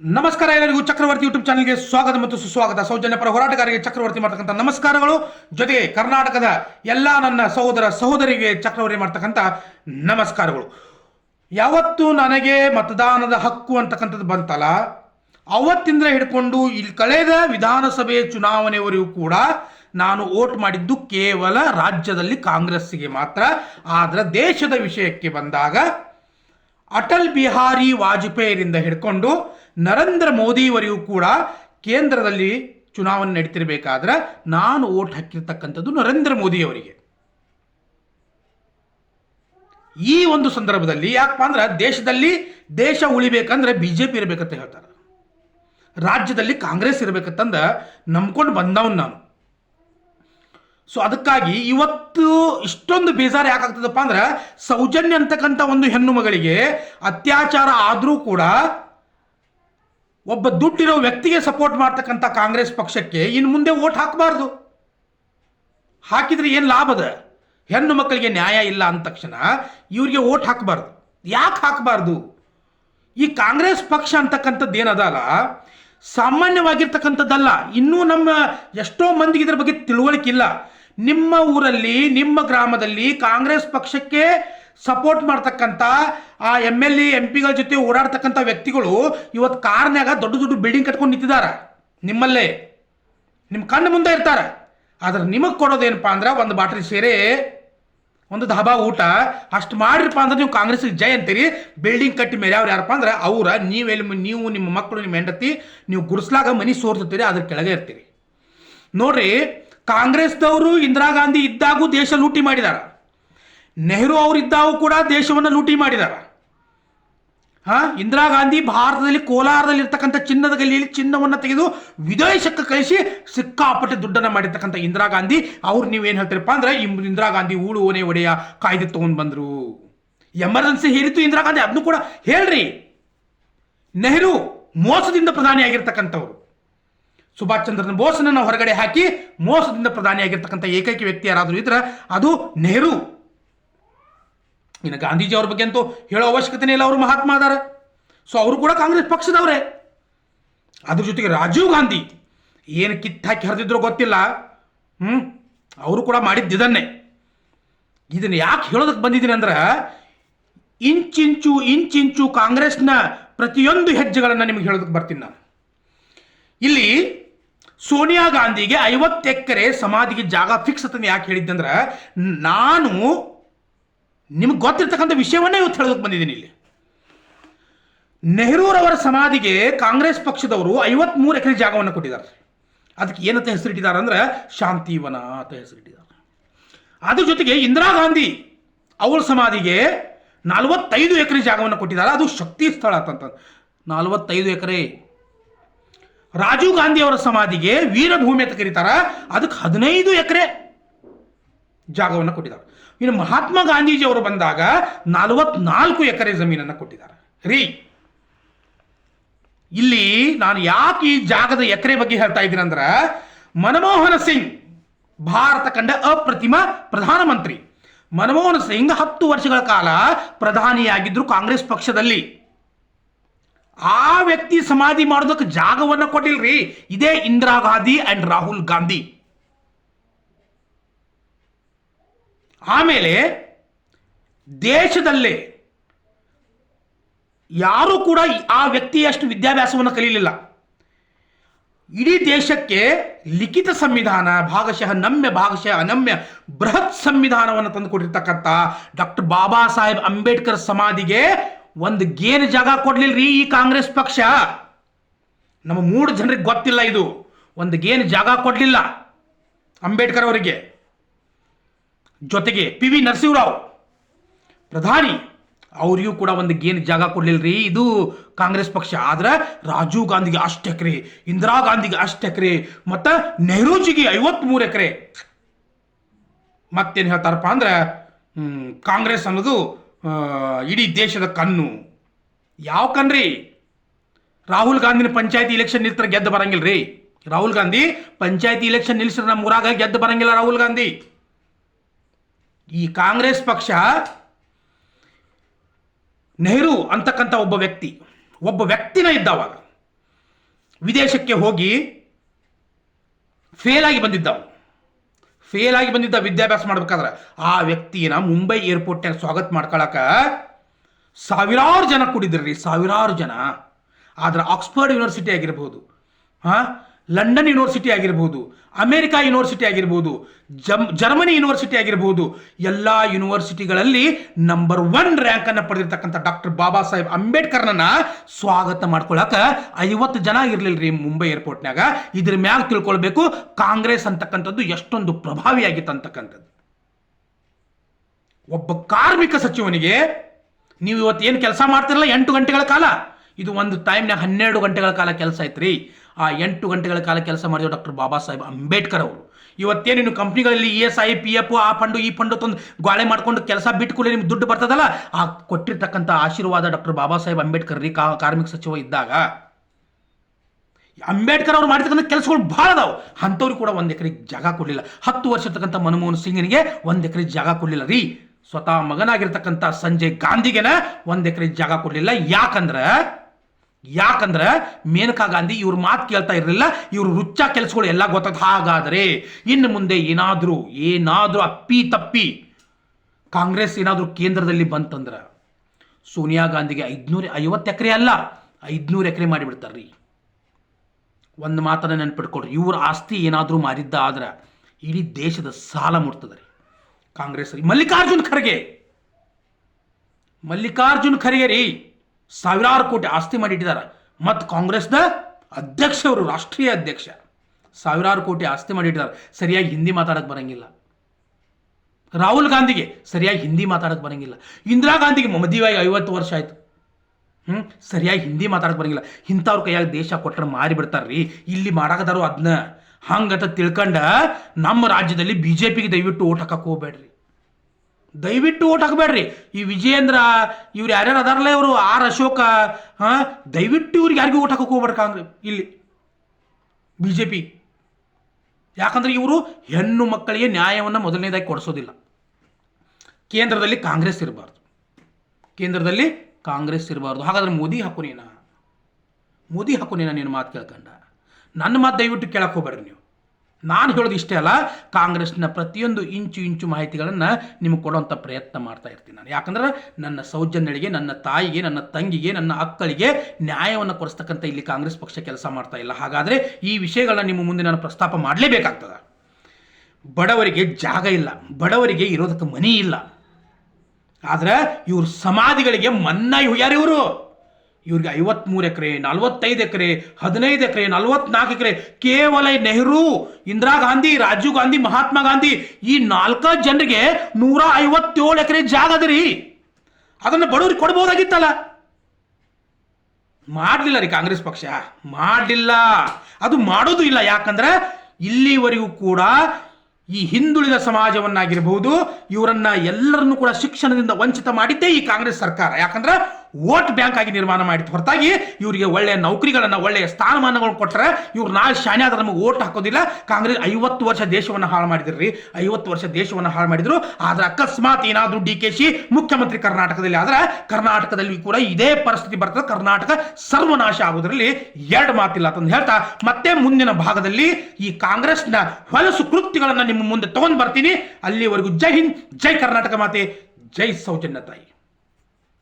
ನಮಸ್ಕಾರ ಎಲ್ಲರಿಗೂ ಚಕ್ರವರ್ತಿ ಯೂಟ್ಯೂಬ್ ಚಾನಲ್ಗೆ ಸ್ವಾಗತ ಮತ್ತು ಸುಸ್ವಾಗತ. ಸೌಜನ್ಯ ಪರ ಹೋರಾಟಗಾರರಿಗೆ ಚಕ್ರವರ್ತಿ ಮಾಡ್ತಕ್ಕಂಥ ನಮಸ್ಕಾರಗಳು. ಜೊತೆಗೆ ಕರ್ನಾಟಕದ ಎಲ್ಲ ನನ್ನ ಸಹೋದರ ಸಹೋದರಿಗೆ ಚಕ್ರವರ್ತಿ ಮಾಡ್ತಕ್ಕಂಥ ನಮಸ್ಕಾರಗಳು. ಯಾವತ್ತು ನನಗೆ ಮತದಾನದ ಹಕ್ಕು ಅಂತಕ್ಕಂಥದ್ದು ಬಂತಲ್ಲ, ಅವತ್ತಿಂದ ಹಿಡ್ಕೊಂಡು ಇಲ್ಲಿ ಕಳೆದ ವಿಧಾನಸಭೆ ಚುನಾವಣೆವರೆಗೂ ಕೂಡ ನಾನು ವೋಟ್ ಮಾಡಿದ್ದು ಕೇವಲ ರಾಜ್ಯದಲ್ಲಿ ಕಾಂಗ್ರೆಸ್ಸಿಗೆ ಮಾತ್ರ. ಆದರೆ ದೇಶದ ವಿಷಯಕ್ಕೆ ಬಂದಾಗ, ಅಟಲ್ ಬಿಹಾರಿ ವಾಜಪೇಯಿಯಿಂದ ಹಿಡ್ಕೊಂಡು ನರೇಂದ್ರ ಮೋದಿಯವರಿಗೂ ಕೂಡ ಕೇಂದ್ರದಲ್ಲಿ ಚುನಾವಣೆ ನಡೀತಿರ್ಬೇಕಾದ್ರೆ ನಾನು ಓಟ್ ಹಾಕಿರ್ತಕ್ಕಂಥದ್ದು ನರೇಂದ್ರ ಮೋದಿಯವರಿಗೆ. ಈ ಒಂದು ಸಂದರ್ಭದಲ್ಲಿ ಯಾಕಪ್ಪ ಅಂದ್ರೆ ದೇಶದಲ್ಲಿ ದೇಶ ಉಳಿಬೇಕಂದ್ರೆ ಬಿ ಜೆ ಪಿ ಇರಬೇಕಂತ ಹೇಳ್ತಾರೆ. ರಾಜ್ಯದಲ್ಲಿ ಕಾಂಗ್ರೆಸ್ ಇರಬೇಕಂತಂದ ನಂಬ್ಕೊಂಡು ಬಂದವನು ನಾನು. ಸೊ ಅದಕ್ಕಾಗಿ ಇವತ್ತು ಇಷ್ಟೊಂದು ಬೇಜಾರು ಯಾಕಾಗ್ತದಪ್ಪ ಅಂದ್ರೆ ಸೌಜನ್ಯ ಅಂತಕ್ಕಂಥ ಒಂದು ಹೆಣ್ಣು ಮಗಳಿಗೆ ಅತ್ಯಾಚಾರ ಆದರೂ ಕೂಡ ಒಬ್ಬ ದುಡ್ಡಿರೋ ವ್ಯಕ್ತಿಗೆ ಸಪೋರ್ಟ್ ಮಾಡ್ತಕ್ಕಂಥ ಕಾಂಗ್ರೆಸ್ ಪಕ್ಷಕ್ಕೆ ಇನ್ನು ಮುಂದೆ ಓಟ್ ಹಾಕಬಾರ್ದು. ಹಾಕಿದ್ರೆ ಏನು ಲಾಭ ಅದ? ಹೆಣ್ಣು ಮಕ್ಕಳಿಗೆ ನ್ಯಾಯ ಇಲ್ಲ ಅಂದ ತಕ್ಷಣ ಇವರಿಗೆ ಓಟ್ ಹಾಕಬಾರ್ದು. ಯಾಕೆ ಹಾಕಬಾರ್ದು? ಈ ಕಾಂಗ್ರೆಸ್ ಪಕ್ಷ ಅಂತಕ್ಕಂಥದ್ದು ಏನದಲ್ಲ ಸಾಮಾನ್ಯವಾಗಿರ್ತಕ್ಕಂಥದ್ದಲ್ಲ. ಇನ್ನೂ ನಮ್ಮ ಎಷ್ಟೋ ಮಂದಿಗೆ ಇದ್ರ ಬಗ್ಗೆ ತಿಳುವಳಿಕೆ ಇಲ್ಲ. ನಿಮ್ಮ ಊರಲ್ಲಿ, ನಿಮ್ಮ ಗ್ರಾಮದಲ್ಲಿ ಕಾಂಗ್ರೆಸ್ ಪಕ್ಷಕ್ಕೆ ಸಪೋರ್ಟ್ ಮಾಡ್ತಕ್ಕಂಥ ಆ ಎಂ ಎಲ್ ಎ ಎಂ ಪಿಗಳ ಜೊತೆ ಓಡಾಡ್ತಕ್ಕಂಥ ವ್ಯಕ್ತಿಗಳು ಇವತ್ತು ಕಾರ್ನ್ಯಾಗ ದೊಡ್ಡ ದೊಡ್ಡ ಬಿಲ್ಡಿಂಗ್ ಕಟ್ಕೊಂಡು ನಿಂತಿದ್ದಾರೆ. ನಿಮ್ಮಲ್ಲೇ. ನಿಮ್ಮ ಕಣ್ಣು ಮುಂದೆ ಇರ್ತಾರೆ. ಆದ್ರೆ ನಿಮಗೆ ಕೊಡೋದೇನಪ್ಪ ಅಂದ್ರೆ ಒಂದು ಬಾಟ್ರಿ ಸೇರೆ, ಒಂದು ಧಾಬಾ ಊಟ, ಅಷ್ಟು ಮಾಡಿರಪ್ಪ ಅಂದ್ರೆ ನೀವು ಕಾಂಗ್ರೆಸ್ಗೆ ಜೈ ಅಂತೀರಿ. ಬಿಲ್ಡಿಂಗ್ ಕಟ್ಟಿ ಮೇಲೆ ಅವ್ರು ಯಾರಪ್ಪ ಅಂದ್ರೆ ಅವರ ನೀವೆಲ್ಲಿ ನೀವು ನಿಮ್ಮ ಮಕ್ಕಳು ನಿಮ್ಮ ಹೆಂಡತಿ, ನೀವು ಗುರ್ಸ್ಲಾಗ ಮನಿ ಸೋರ್ತಿರ್ತೀರಿ ಅದ್ರ ಕೆಳಗೆ ಇರ್ತೀರಿ. ನೋಡ್ರಿ, ಕಾಂಗ್ರೆಸ್ದವರು ಇಂದಿರಾ ಗಾಂಧಿ ಇದ್ದಾಗೂ ದೇಶ ಲೂಟಿ ಮಾಡಿದಾರ. ನೆಹರು ಅವರಿದ್ದಾವು ಕೂಡ ದೇಶವನ್ನು ಲೂಟಿ ಮಾಡಿದಾರ. ಹಾಂ, ಇಂದಿರಾ ಗಾಂಧಿ ಭಾರತದಲ್ಲಿ ಕೋಲಾರದಲ್ಲಿ ಇರ್ತಕ್ಕಂಥ ಚಿನ್ನದ ಗಲ್ಲಿಯಲ್ಲಿ ಚಿನ್ನವನ್ನು ತೆಗೆದು ವಿದೇಶಕ್ಕೆ ಕಳಿಸಿ ಸಿಕ್ಕಾಪಟ್ಟೆ ದುಡ್ಡನ್ನು ಮಾಡಿರ್ತಕ್ಕಂಥ ಇಂದಿರಾ ಗಾಂಧಿ. ಅವ್ರು ನೀವೇನು ಹೇಳ್ತೀರಪ್ಪ ಅಂದ್ರೆ ಇಂದಿರಾ ಗಾಂಧಿ ಊಳು ಓನೆ ಒಡೆಯ, ಕಾಯ್ದೆ ತೊಗೊಂಡು ಬಂದರು. ಎಮರ್ಜೆನ್ಸಿ ಹೇಳಿತ್ತು ಇಂದಿರಾ ಗಾಂಧಿ ಅದನ್ನು ಕೂಡ ಹೇಳ್ರಿ. ನೆಹರು ಮೋಸದಿಂದ ಪ್ರಧಾನಿ ಆಗಿರ್ತಕ್ಕಂಥವ್ರು. ಸುಭಾಷ್ ಚಂದ್ರ ಬೋಸನನ್ನು ಹೊರಗಡೆ ಹಾಕಿ ಮೋಸದಿಂದ ಪ್ರಧಾನಿ ಆಗಿರ್ತಕ್ಕಂಥ ಏಕೈಕ ವ್ಯಕ್ತಿ ಯಾರಾದರೂ ಇದ್ರೆ, ಅದು ನೆಹರು. ಇನ್ನು ಗಾಂಧೀಜಿ ಅವ್ರ ಬಗ್ಗೆ ಅಂತೂ ಹೇಳೋ ಅವಶ್ಯಕತೆನೇ ಇಲ್ಲ, ಅವರು ಮಹಾತ್ಮ ಅದಾರ. ಸೊ ಅವರು ಕೂಡ ಕಾಂಗ್ರೆಸ್ ಪಕ್ಷದವರೇ. ಅದ್ರ ಜೊತೆಗೆ ರಾಜೀವ್ ಗಾಂಧಿ ಏನು ಕಿತ್ತಾಕಿ ಹರಿದಿದ್ರು ಗೊತ್ತಿಲ್ಲ. ಹ್ಞೂ ಅವರು ಕೂಡ ಮಾಡಿದ್ದು ಇದನ್ನೇ. ಇದನ್ನು ಯಾಕೆ ಹೇಳೋದಕ್ಕೆ ಬಂದಿದ್ದೀನಿ ಅಂದ್ರೆ, ಇಂಚಿಂಚು ಇಂಚಿಂಚು ಕಾಂಗ್ರೆಸ್ನ ಪ್ರತಿಯೊಂದು ಹೆಜ್ಜೆಗಳನ್ನು ನಿಮಗೆ ಹೇಳೋದಕ್ಕೆ ಬರ್ತೀನಿ ನಾನು. ಇಲ್ಲಿ ಸೋನಿಯಾ ಗಾಂಧಿಗೆ ಐವತ್ತು ಎಕರೆ ಸಮಾಧಿಗೆ ಜಾಗ ಫಿಕ್ಸ್ ಅಂತ ಯಾಕೆ ಹೇಳಿದ್ದಂದ್ರೆ ನಾನು ನಿಮ್ಗೆ ಗೊತ್ತಿರ್ತಕ್ಕಂಥ ವಿಷಯವನ್ನೇ ಇವತ್ತು ಹೇಳೋದಕ್ಕೆ ಬಂದಿದ್ದೀನಿ ಇಲ್ಲಿ. ನೆಹರೂರವರ ಸಮಾಧಿಗೆ ಕಾಂಗ್ರೆಸ್ ಪಕ್ಷದವರು ಐವತ್ಮೂರು ಎಕರೆ ಜಾಗವನ್ನು ಕೊಟ್ಟಿದ್ದಾರೆ. ಅದಕ್ಕೆ ಏನಂತ ಹೆಸರಿಟ್ಟಿದ್ದಾರೆ ಅಂದ್ರೆ ಶಾಂತಿವನ ಅಂತ ಹೆಸರಿಟ್ಟಿದ್ದಾರೆ. ಅದ್ರ ಜೊತೆಗೆ ಇಂದಿರಾ ಗಾಂಧಿ ಅವಳ ಸಮಾಧಿಗೆ ನಲವತ್ತೈದು ಎಕರೆ ಜಾಗವನ್ನು ಕೊಟ್ಟಿದ್ದಾರೆ. ಅದು ಶಕ್ತಿ ಸ್ಥಳ ಅಂತ. ನಲವತ್ತೈದು ಎಕರೆ. ರಾಜೀವ್ ಗಾಂಧಿ ಅವರ ಸಮಾಧಿಗೆ ವೀರಭೂಮಿ ಅಂತ ಕರೀತಾರ. ಅದಕ್ಕೆ ಹದಿನೈದು ಎಕರೆ. ಜಾಗವನ್ನು ಕೊಟ್ಟಿದ್ದಾರೆ. ಇನ್ನು ಮಹಾತ್ಮ ಗಾಂಧೀಜಿ ಅವರು ಬಂದಾಗ ನಲವತ್ನಾಲ್ಕು ಎಕರೆ ಜಮೀನನ್ನು ಕೊಟ್ಟಿದ್ದಾರೆ. ರೀ, ಇಲ್ಲಿ ನಾನು ಯಾಕೆ ಈ ಜಾಗದ ಎಕರೆ ಬಗ್ಗೆ ಹೇಳ್ತಾ ಇದ್ದೀನಿ ಅಂದ್ರೆ, ಮನಮೋಹನ ಸಿಂಗ್, ಭಾರತ ಕಂಡ ಅಪ್ರತಿಮ ಪ್ರಧಾನಮಂತ್ರಿ. ಮನಮೋಹನ ಸಿಂಗ್ ಹತ್ತು ವರ್ಷಗಳ ಕಾಲ ಪ್ರಧಾನಿಯಾಗಿದ್ರು ಕಾಂಗ್ರೆಸ್ ಪಕ್ಷದಲ್ಲಿ. ಆ ವ್ಯಕ್ತಿ ಸಮಾಧಿ ಮಾಡೋದಕ್ಕೆ ಜಾಗವನ್ನು ಕೊಟ್ಟಿಲ್ರಿ. ಇದೇ ಇಂದಿರಾ ಗಾಂಧಿ ಅಂಡ್ ರಾಹುಲ್ ಗಾಂಧಿ. ಆಮೇಲೆ ದೇಶದಲ್ಲೇ ಯಾರೂ ಕೂಡ ಆ ವ್ಯಕ್ತಿಯಷ್ಟು ವಿದ್ಯಾಭ್ಯಾಸವನ್ನು ಕಲೀಲಿಲ್ಲ. ಇಡೀ ದೇಶಕ್ಕೆ ಲಿಖಿತ ಸಂವಿಧಾನ, ಭಾಗಶಃ ನಮ್ಯ, ಭಾಗಶಃ ಅನಮ್ಯ ಬೃಹತ್ ಸಂವಿಧಾನವನ್ನು ತಂದುಕೊಟ್ಟಿರ್ತಕ್ಕಂಥ ಡಾಕ್ಟರ್ ಬಾಬಾ ಸಾಹೇಬ್ ಅಂಬೇಡ್ಕರ್ ಸಮಾಧಿಗೆ ಒಂದು ಗೇನ್ ಜಾಗ ಕೊಡ್ಲಿಲ್ರಿ ಈ ಕಾಂಗ್ರೆಸ್ ಪಕ್ಷ. ನಮ್ಮ ಮೂರು ಜನರಿಗೆ ಗೊತ್ತಿಲ್ಲ ಇದು. ಒಂದು ಗೇನ್ ಜಾಗ ಕೊಡಲಿಲ್ಲ ಅಂಬೇಡ್ಕರ್ ಅವರಿಗೆ. ಜೊತೆಗೆ ಪಿ ವಿ ನರಸಿಂಹರಾವ್ ಪ್ರಧಾನಿ, ಅವರಿಗೂ ಕೂಡ ಒಂದು ಗೇನ್ ಜಾಗ ರೀ ಇದು ಕಾಂಗ್ರೆಸ್ ಪಕ್ಷ. ಆದ್ರೆ ರಾಜೀವ್ ಗಾಂಧಿಗೆ ಅಷ್ಟು ಎಕರೆ, ಇಂದಿರಾ ಗಾಂಧಿಗೆ ಅಷ್ಟು ಎಕರೆ, ಮತ್ತು ನೆಹರೂಜಿಗೆ ಐವತ್ಮೂರು ಎಕರೆ. ಮತ್ತೇನು ಹೇಳ್ತಾರಪ್ಪ ಅಂದ್ರೆ ಕಾಂಗ್ರೆಸ್ ಅನ್ನೋದು ಇಡೀ ದೇಶದ ಕಣ್ಣು. ಯಾವ ಕಣ್ರಿ? ರಾಹುಲ್ ಗಾಂಧಿನ ಪಂಚಾಯತಿ ಇಲೆಕ್ಷನ್ ನಿಲ್ತಾರೆ ಗೆದ್ದು ಬರಂಗಿಲ್ಲ ರೀ ರಾಹುಲ್ ಗಾಂಧಿ ಪಂಚಾಯತಿ ಇಲೆಕ್ಷನ್ ನಿಲ್ಸಿದ್ರೆ ನಮ್ಮ ಊರಾಗ ಗೆದ್ದು ಬರಂಗಿಲ್ಲ ರಾಹುಲ್ ಗಾಂಧಿ. ಈ ಕಾಂಗ್ರೆಸ್ ಪಕ್ಷ ನೆಹರು ಅಂತಕ್ಕಂಥ ಒಬ್ಬ ವ್ಯಕ್ತಿ, ಒಬ್ಬ ವ್ಯಕ್ತಿನ ಇದ್ದಾವಾಗ ವಿದೇಶಕ್ಕೆ ಹೋಗಿ ಫೇಲ್ ಆಗಿ ಬಂದಿದ್ದವು ಫೇಲ್ ಆಗಿ ಬಂದಿದ್ದ ವಿದ್ಯಾಭ್ಯಾಸ ಮಾಡ್ಬೇಕಾದ್ರೆ ಆ ವ್ಯಕ್ತಿನ ಮುಂಬೈ ಏರ್ಪೋರ್ಟ್ನಾಗ ಸ್ವಾಗತ ಮಾಡ್ಕೊಳಕ ಸಾವಿರಾರು ಜನ ಕೂಡಿದ್ರಿ ಸಾವಿರಾರು ಜನ. ಆದ್ರೆ ಆಕ್ಸ್ಫರ್ಡ್ ಯೂನಿವರ್ಸಿಟಿ ಆಗಿರ್ಬೋದು, ಹಾ? ಲಂಡನ್ ಯೂನಿವರ್ಸಿಟಿ ಆಗಿರ್ಬೋದು, ಅಮೇರಿಕಾ ಯೂನಿವರ್ಸಿಟಿ ಆಗಿರ್ಬೋದು, ಜಮ್, ಜರ್ಮನಿ ಯೂನಿವರ್ಸಿಟಿ ಆಗಿರ್ಬೋದು, ಎಲ್ಲ ಯೂನಿವರ್ಸಿಟಿಗಳಲ್ಲಿ ನಂಬರ್ ಒನ್ ರ್ಯಾಂಕ್ ಅನ್ನು ಪಡೆದಿರ್ತಕ್ಕಂಥ ಡಾಕ್ಟರ್ ಬಾಬಾ ಸಾಹೇಬ್ ಅಂಬೇಡ್ಕರ್ನನ್ನ ಸ್ವಾಗತ ಮಾಡ್ಕೊಳಕ ಐವತ್ತು ಜನ ಇರ್ಲಿಲ್ರಿ ಮುಂಬೈ ಏರ್ಪೋರ್ಟ್ನಾಗ ಇದ್ರ ಮ್ಯಾಗ ತಿಳ್ಕೊಳ್ಬೇಕು, ಕಾಂಗ್ರೆಸ್ ಅಂತಕ್ಕಂಥದ್ದು ಎಷ್ಟೊಂದು ಪ್ರಭಾವಿಯಾಗಿತ್ತು ಅಂತಕ್ಕಂಥದ್ದು. ಒಬ್ಬ ಕಾರ್ಮಿಕ ಸಚಿವನಿಗೆ ನೀವು ಇವತ್ತು ಏನು ಕೆಲಸ ಮಾಡ್ತಿರಲ್ಲ ಎಂಟು ಗಂಟೆಗಳ ಕಾಲ? ಇದು ಒಂದು ಟೈಮ್ನಾಗ ಹನ್ನೆರಡು ಗಂಟೆಗಳ ಕಾಲ ಕೆಲಸ ಐತ್ರಿ. ಆ ಎಂಟು ಗಂಟೆಗಳ ಕಾಲ ಕೆಲಸ ಮಾಡಿದ್ರು ಡಾಕ್ಟರ್ ಬಾಬಾ ಸಾಹೇಬ್ ಅಂಬೇಡ್ಕರ್ ಅವರು. ಇವತ್ತೇನು ನೀವು ಕಂಪ್ನಿಗಳಲ್ಲಿ E S I, P F, ಆ ಫಂಡು, ಈ ಫಂಡು ತಂದು ಗಾಳೆ ಮಾಡ್ಕೊಂಡು ಕೆಲಸ ಬಿಟ್ಕೊಳ್ಳಿ ನಿಮ್ಗೆ ದುಡ್ಡು ಬರ್ತದಲ್ಲ? ಆ ಕೊಟ್ಟಿರ್ತಕ್ಕಂಥ ಆಶೀರ್ವಾದ ಡಾಕ್ಟರ್ ಬಾಬಾ ಸಾಹೇಬ್ ಅಂಬೇಡ್ಕರ್ ರೀ ಕಾರ್ಮಿಕ ಸಚಿವ ಇದ್ದಾಗ. ಅಂಬೇಡ್ಕರ್ ಅವ್ರು ಮಾಡಿರ್ತಕ್ಕಂಥ ಕೆಲಸಗಳು ಭಾಳ ಅದಾವು. ಅಂಥವ್ರು ಕೂಡ ಒಂದು ಎಕರೆ ಜಾಗ ಕೊಡಲಿಲ್ಲ. ಹತ್ತು ವರ್ಷ ಇರ್ತಕ್ಕಂಥ ಮನಮೋಹನ್ ಸಿಂಗ್ನಿಗೆ ಒಂದು ಎಕರೆ ಜಾಗ ಕೊಡಲಿಲ್ಲ ರೀ. ಸ್ವತಃ ಮಗನಾಗಿರ್ತಕ್ಕಂಥ ಸಂಜಯ್ ಗಾಂಧಿಗೆನ ಒಂದು ಎಕರೆ ಜಾಗ ಕೊಡಲಿಲ್ಲ. ಯಾಕಂದ್ರೆ ಯಾಕಂದ್ರೆ ಮೇನಕಾ ಗಾಂಧಿ ಇವ್ರ ಮಾತು ಕೇಳ್ತಾ ಇರಲಿಲ್ಲ, ಇವ್ರ ರುಚ್ಚ ಕೆಲಸಗಳು ಎಲ್ಲ ಗೊತ್ತಾದ ಹಾಗಾದರೆ ಇನ್ನು ಮುಂದೆ ಏನಾದರೂ ಏನಾದರೂ ಅಪ್ಪಿ ತಪ್ಪಿ ಕಾಂಗ್ರೆಸ್ ಏನಾದರೂ ಕೇಂದ್ರದಲ್ಲಿ ಬಂತಂದ್ರೆ ಸೋನಿಯಾ ಗಾಂಧಿಗೆ ಐದುನೂರ ಐವತ್ತು ಎಕರೆ ಅಲ್ಲ, ಐದುನೂರು ಎಕರೆ ಮಾಡಿಬಿಡ್ತಾರ್ರಿ. ಒಂದು ಮಾತನ್ನು ನೆನ್ಪಿಟ್ಕೊಡ್ರಿ ಇವ್ರ ಆಸ್ತಿ ಏನಾದರೂ ಮಾರಿದ್ದ ಆದ್ರೆ ಇಡೀ ದೇಶದ ಸಾಲ ಮುಟ್ತದೆ ಕಾಂಗ್ರೆಸ್ ರೀ ಮಲ್ಲಿಕಾರ್ಜುನ್ ಖರ್ಗೆ ಮಲ್ಲಿಕಾರ್ಜುನ್ ಖರ್ಗೆ ರೀ. ಸಾವಿರಾರು ಕೋಟಿ ಆಸ್ತಿ ಮಾಡಿಟ್ಟಿದ್ದಾರೆ. ಮತ್ತು ಕಾಂಗ್ರೆಸ್ನ ಅಧ್ಯಕ್ಷವರು, ರಾಷ್ಟ್ರೀಯ ಅಧ್ಯಕ್ಷ. ಸಾವಿರಾರು ಕೋಟಿ ಆಸ್ತಿ ಮಾಡಿಟ್ಟಿದ್ದಾರೆ. ಸರಿಯಾಗಿ ಹಿಂದಿ ಮಾತಾಡಕ್ಕೆ ಬರಂಗಿಲ್ಲ. ರಾಹುಲ್ ಗಾಂಧಿಗೆ ಸರಿಯಾಗಿ ಹಿಂದಿ ಮಾತಾಡಕ್ಕೆ ಬರಂಗಿಲ್ಲ. ಇಂದಿರಾ ಗಾಂಧಿಗೆ ಮದುವೆಯಾಗಿ ಐವತ್ತು ವರ್ಷ ಆಯ್ತು. ಹ್ಞೂ ಸರಿಯಾಗಿ ಹಿಂದಿ ಮಾತಾಡಕ್ಕೆ ಬರಂಗಿಲ್ಲ. ಇಂಥವ್ರ ಕೈಯಾಗಿ ದೇಶ ಕೊಟ್ಟರೆ ಮಾರಿ ಬಿಡ್ತಾರ್ರಿ. ಇಲ್ಲಿ ಮಾಡಾಕದಾರು ಅದನ್ನ ಹಂಗತ ತಿಳ್ಕಂಡ ನಮ್ಮ ರಾಜ್ಯದಲ್ಲಿ ಬಿ ಜೆ ಪಿಗೆ ದಯವಿಟ್ಟು ಓಟ್ ಹಾಕಕ್ಕೆ ಹೋಗ್ಬೇಡ್ರಿ. ದಯವಿಟ್ಟು ಓಟ್ ಹಾಕಬೇಡ್ರಿ. ಈ ವಿಜಯೇಂದ್ರ, ಇವ್ರು ಯಾರ್ಯಾರು ಅದಾರಲ್ಲ ಇವರು ಆರ್ ಅಶೋಕ, ಹಾಂ? ದಯವಿಟ್ಟು ಇವ್ರಿಗೆ ಯಾರಿಗೂ ಓಟ್ ಹಾಕಕ್ಕೆ ಹೋಗ್ಬೇಡ ಕಾಂಗ್ರೆಸ್ ಇಲ್ಲಿ. ಬಿ ಜೆ ಪಿ ಯಾಕಂದ್ರೆ ಇವರು ಹೆಣ್ಣು ಮಕ್ಕಳಿಗೆ ನ್ಯಾಯವನ್ನು ಮೊದಲನೇದಾಗಿ ಕೊಡಿಸೋದಿಲ್ಲ. ಕೇಂದ್ರದಲ್ಲಿ ಕಾಂಗ್ರೆಸ್ ಇರಬಾರ್ದು. ಕೇಂದ್ರದಲ್ಲಿ ಕಾಂಗ್ರೆಸ್ ಇರಬಾರ್ದು. ಹಾಗಾದ್ರೆ ಮೋದಿ ಹಾಕೋನೇನ? ಮೋದಿ ಹಾಕೋನೇನ ನೀನು ಮಾತು ಕೇಳ್ಕಂಡ? ನನ್ನ ಮಾತು ದಯವಿಟ್ಟು ಕೇಳಕ್ಕೆ ಹೋಗ್ಬೇಡ್ರಿ ನೀವು. ನಾನು ಹೇಳೋದು ಇಷ್ಟೇ ಅಲ್ಲ, ಕಾಂಗ್ರೆಸ್ನ ಪ್ರತಿಯೊಂದು ಇಂಚು ಇಂಚು ಮಾಹಿತಿಗಳನ್ನು ನಿಮಗೆ ಕೊಡುವಂಥ ಪ್ರಯತ್ನ ಮಾಡ್ತಾ ಇರ್ತೀನಿ ನಾನು. ಯಾಕಂದ್ರೆ ನನ್ನ ಸೌಜನ್ಯಳಿಗೆ, ನನ್ನ ತಾಯಿಗೆ, ನನ್ನ ತಂಗಿಗೆ, ನನ್ನ ಅಕ್ಕಳಿಗೆ ನ್ಯಾಯವನ್ನು ಕೊಡಿಸ್ತಕ್ಕಂಥ ಇಲ್ಲಿ ಕಾಂಗ್ರೆಸ್ ಪಕ್ಷ ಕೆಲಸ ಮಾಡ್ತಾ ಇಲ್ಲ. ಹಾಗಾದರೆ ಈ ವಿಷಯಗಳನ್ನ ನಿಮ್ಮ ಮುಂದೆ ನಾನು ಪ್ರಸ್ತಾಪ ಮಾಡಲೇಬೇಕಾಗ್ತದೆ? ಬಡವರಿಗೆ ಜಾಗ ಇಲ್ಲ, ಬಡವರಿಗೆ ಇರೋದಕ್ಕೆ ಮನಿ ಇಲ್ಲ. ಆದ್ರೆ ಇವ್ರ ಸಮಾಧಿಗಳಿಗೆ ಮನ್ನಾ ಯಾರು ಇವರು. ಇವ್ರಿಗೆ ಐವತ್ಮೂರು ಎಕರೆ, ನಲ್ವತ್ತೈದು ಎಕರೆ, ಹದಿನೈದು ಎಕರೆ, ನಲ್ವತ್ನಾಲ್ಕು ಎಕರೆ, ಕೇವಲ ನೆಹರು, ಇಂದಿರಾ ಗಾಂಧಿ, ರಾಜೀವ್ ಗಾಂಧಿ, ಮಹಾತ್ಮ ಗಾಂಧಿ, ಈ ನಾಲ್ಕ ಜನರಿಗೆ ನೂರ ಐವತ್ತೇಳು ಎಕರೆ ಜಾಗ ಅದನ್ನು ಬಡವರಿಗೆ ಕೊಡ್ಬೋದಾಗಿತ್ತಲ್ಲ. ಮಾಡಲಿಲ್ಲ ರೀ ಕಾಂಗ್ರೆಸ್ ಪಕ್ಷ. ಮಾಡಲಿಲ್ಲ. ಅದು ಮಾಡೋದು ಇಲ್ಲ. ಯಾಕಂದ್ರೆ ಇಲ್ಲಿವರೆಗೂ ಕೂಡ ಈ ಹಿಂದುಳಿದ ಸಮಾಜವನ್ನಾಗಿರಬಹುದು ಇವರನ್ನ ಎಲ್ಲರನ್ನು ಕೂಡ ಶಿಕ್ಷಣದಿಂದ ವಂಚಿತ ಮಾಡಿದ್ದೇ ಈ ಕಾಂಗ್ರೆಸ್ ಸರ್ಕಾರ. ಯಾಕಂದ್ರೆ ವೋಟ್ ಬ್ಯಾಂಕ್ ಆಗಿ ನಿರ್ಮಾಣ ಮಾಡಿದ ಹೊರತಾಗಿ ಇವರಿಗೆ ಒಳ್ಳೆಯ ನೌಕರಿಗಳನ್ನ ಒಳ್ಳೆಯ ಸ್ಥಾನಮಾನಗಳನ್ನು ಕೊಟ್ಟರೆ ಇವ್ರು ನಾಳೆ ಶಾನೆ ಆದ್ರೆ ನಮಗೆ ವೋಟ್ ಹಾಕೋದಿಲ್ಲ. ಕಾಂಗ್ರೆಸ್ ಐವತ್ತು ವರ್ಷ ದೇಶವನ್ನು ಹಾಳು ಮಾಡಿದ್ರಿ. ಐವತ್ತು ವರ್ಷ ದೇಶವನ್ನು ಹಾಳು ಮಾಡಿದ್ರು. ಆದ್ರೆ ಅಕಸ್ಮಾತ್ ಏನಾದರೂ ಡಿ ಕೆ ಶಿ ಮುಖ್ಯಮಂತ್ರಿ ಕರ್ನಾಟಕದಲ್ಲಿ ಆದ್ರೆ ಕರ್ನಾಟಕದಲ್ಲಿ ಕೂಡ ಇದೇ ಪರಿಸ್ಥಿತಿ ಬರ್ತದೆ. ಕರ್ನಾಟಕ ಸರ್ವನಾಶ ಆಗೋದ್ರಲ್ಲಿ ಎರಡು ಮಾತಿಲ್ಲ ಅಂತಂದು ಹೇಳ್ತಾ, ಮತ್ತೆ ಮುಂದಿನ ಭಾಗದಲ್ಲಿ ಈ ಕಾಂಗ್ರೆಸ್ನ ಹೊಲಸು ಕೃತ್ಯಗಳನ್ನು ನಿಮ್ಮ ಮುಂದೆ ತಗೊಂಡು ಬರ್ತೀನಿ. ಅಲ್ಲಿವರೆಗೂ ಜೈ ಹಿಂದ್, ಜೈ ಕರ್ನಾಟಕ ಮಾತೆ, ಜೈ ಸೌಜನ್ಯ ತಾಯಿ.